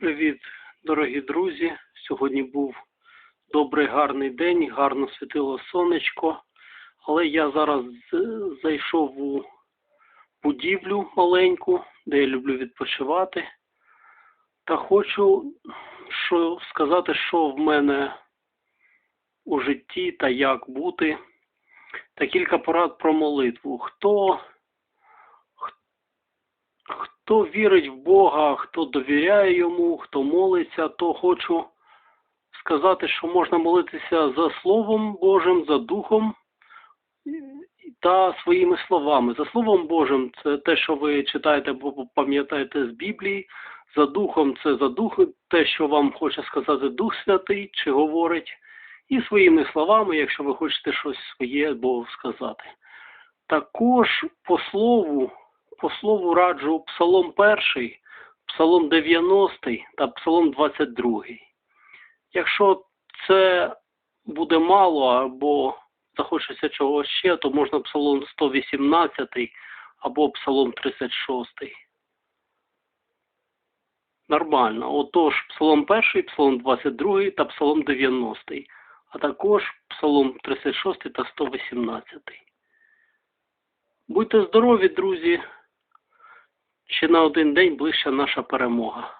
Привіт, дорогі друзі. Сьогодні був добрий гарний день, гарно світило сонечко. Але я зараз зайшов у будівлю маленьку, де я люблю відпочивати. Та хочу що, сказати, що в мене у житті та як бути. Та кілька порад про молитву. Хто, хто вірить в Бога, хто довіряє йому, хто молиться, то хочу сказати, що можна молитися за Словом Божим, за Духом та своїми словами. За Словом Божим це те, що ви читаєте або пам'ятаєте з Біблії. За Духом це за Дух, те, що вам хоче сказати Дух Святий чи говорить. І своїми словами, якщо ви хочете щось своє або сказати. Також по слову, по слову раджу Псалом 1, Псалом 90 та Псалом 22. Якщо це буде мало або захочеться чогось ще, то можна Псалом 118 або Псалом 36. Нормально. Отож, Псалом 1, Псалом 22 та Псалом 90, а також Псалом 36 та 118. Будьте здорові, друзі. Ще на один день ближче наша перемога.